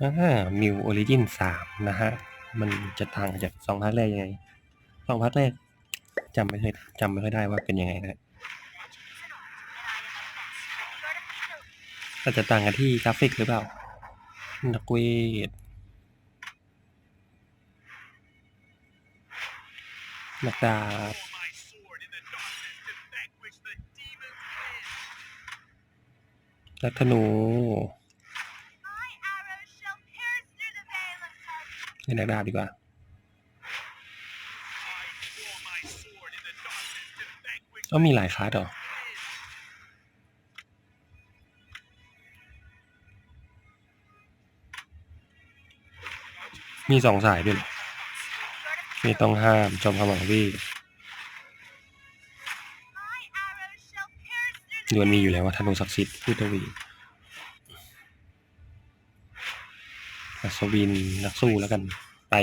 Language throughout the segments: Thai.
อามิวออริจินสามนะฮะมันจะต่างจากสองภาคแรกยังไงสองภาคแรก จำไม่ค่อยจำไม่ค่อยได้ว่าเป็นยังไงนะ อาจจะต่างกันที่กราฟิกหรือเปล่า นักเวท นักดาบนักธนู เล่นนักดาบดีกว่าก็มีหลายคลาสเหรอมีสองสายด้วยเหรอไม่ต้องห้ามชมคำหวังวี่ดวนมีอยู่แล้วว่าธนูศักดิ์สิทธิ์พุทธวี อัศวินนักสู้แล้วกันไป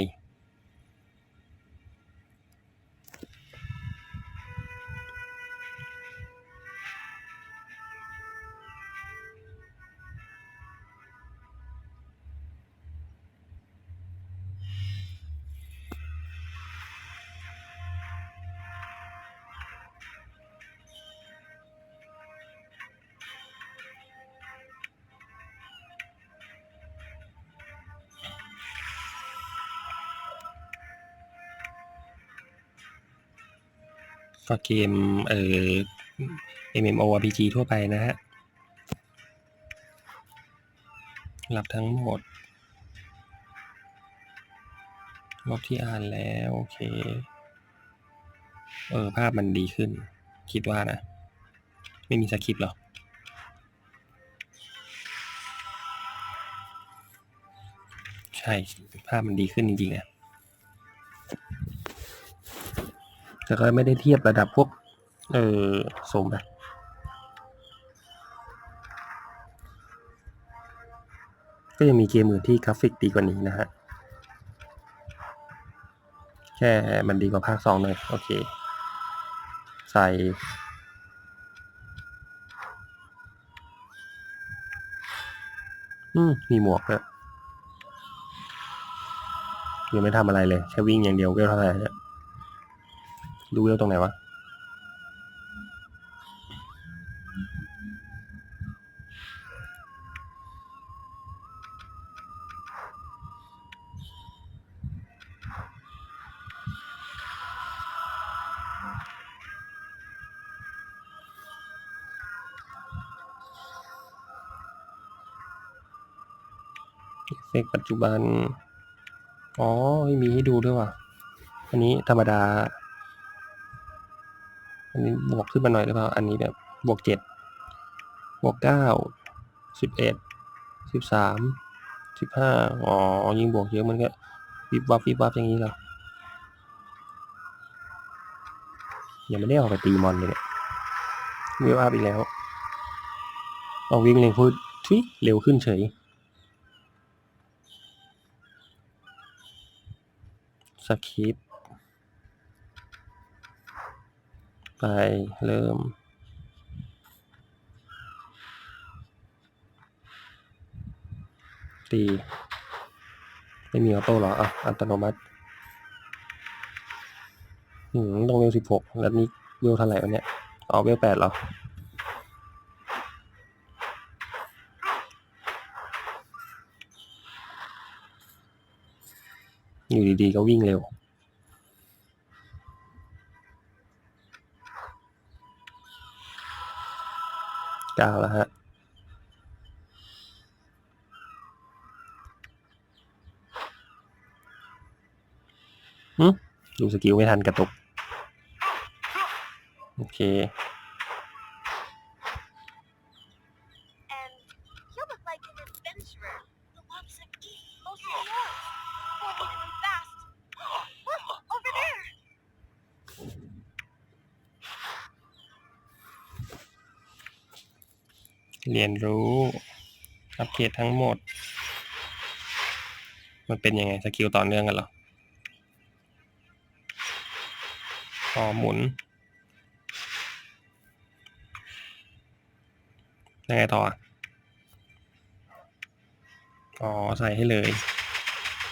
ก็เกมเอ่อ MMORPG ทั่วไปนะฮะ รับทั้งหมด รอบที่อ่านแล้ว โอเค เออ ภาพมันดีขึ้น คิดว่านะ ไม่มีสคริปต์หรอใช่ ภาพมันดีขึ้นจริงๆอะ แต่ก็ไม่ได้เทียบระดับพวก เออสมไปก็ยังมีเกมอื่นที่กราฟิกดีกว่านี้นะฮะ แค่มันดีกว่าภาคสองหน่อย โอเค ใส่อืม มีหมวกด้วยยังไม่ทำอะไรเลย แค่วิ่งอย่างเดียวเวลเท่าไหร่เนี่ย ดูเวลตรงไหนวะเฟกปัจจุบัน อ๋อม่มีให้ดูด้วยว่ะ อันนี้ธรรมดา อันนี้บวกขึ้นมาหน่อยหรือเปล่า อันนี้แบบบวกเจ็ดบวกเก้าสิบเอ็ดสิบสามสิบห้าอ๋อ ยิงบวกเยอะมันก็วิบวับวิบวับอย่างนี้เหรอยังไม่ได้ออกไปตีมอนเลยเนี่ยเวลอัพอีกแล้วเอาวิ่งเร็วพูดทุยเร็วขึ้นเฉยสคริปต์ ไปเริ่ม ตี ไม่มีออโต้หรอ อะ อัตโนมัติอืมต้องเวลสิบหกแล้วนี่เวลเท่าไหร่วะเนี่ยอ๋อเวลแปดเหรออยู่ดีๆก็วิ่งเร็ว เก้าแล้วฮะหึดูสกิลไม่ทันกระตุก โอเค เรียนรู้อัปเกรดทั้งหมด มันเป็นยังไงสกิลต่อเนื่องกันเหรออ๋อหมุน ยังไงต่ออ๋อใส่ให้เลย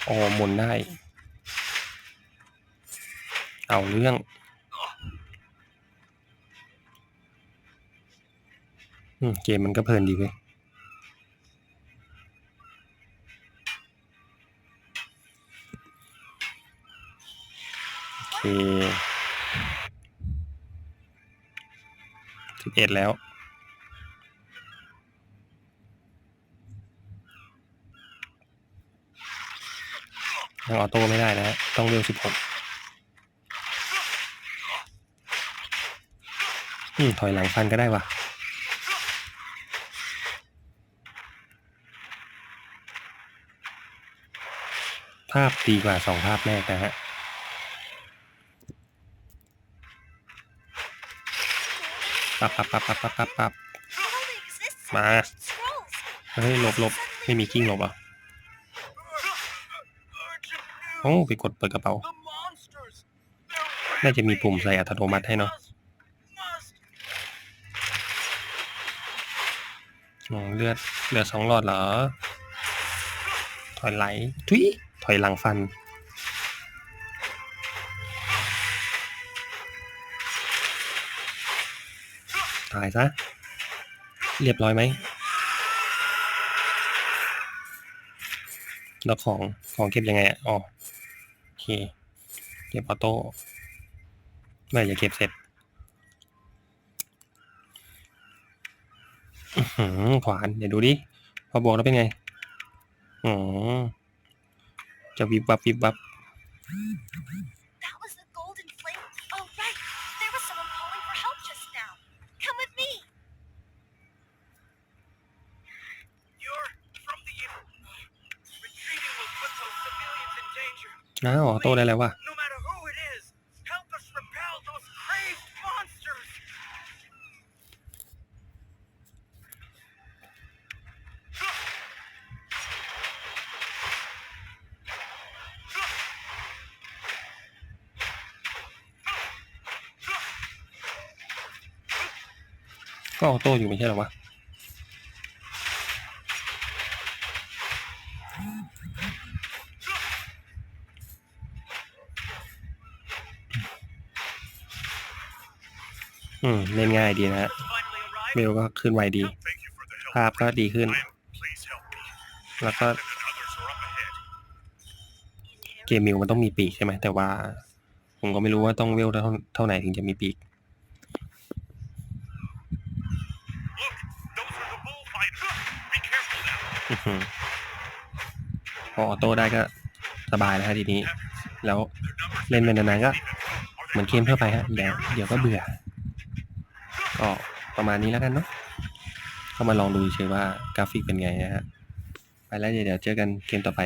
อ๋อหมุนได้ เอาเรื่อง เกมมันก็เพลินดีเว้ยโอเคสิบเอ็ดแล้วยังออโต้ไม่ได้นะฮะต้องเร็วสิบหกอืมถอยหลังฟันก็ได้ว่ะ ภาพดีกว่าสองภาพแรกนะฮะปับปับปับปับปับปับปับมาเฮ้ยหลบหลบไม่มีกิ้งหลบอะโอ้ไปกดเปิดกระเป๋า น่าจะมีปุ่มใส่อัตโนมัติให้เนาะเลือดเลือดสองหลอดเหรอ ถอยไหลทุย ถอยหลังฟัน ตายซะ เรียบร้อยไหมแล้วของของเก็บยังไงอะอ๋อโอเค เก็บออโต้ไม่อย่าเก็บเสร็จขวาน เดี๋ยวดูดิ พอบวกแล้วเป็นไงอ๋อ จะวิบวับวิบวับ That was the golden flame. Oh, right. There was someone calling for help just now. Come with me. You're from the retreating will put those civilians in danger. อ้าวออโต้ได้แล้วว่ะ ก็ออโต้อยู่ไม่ใช่หรอวะอืม เล่นง่ายดีนะฮะเบลก็ขึ้นไวดี ภาพก็ดีขึ้น แล้วก็ เกมมิวมันต้องมีปีกใช่ไหม แต่ว่า ผมก็ไม่รู้ว่าต้องเวลเท่าไหนถึงจะมีปีก พอออโต้ได้ก็สบายแล้วฮะทีนี้ แล้วเล่นไปนานๆก็เหมือนเกมทั่วไปฮะเดี๋ยวเดี๋ยวก็เบื่อ ก็ประมาณนี้แล้วกันเนาะเข้ามาลองดูเฉยว่ากราฟิกเป็นไงนะฮะ ไปแล้วเดี๋ยวเจอกันเกมต่อไป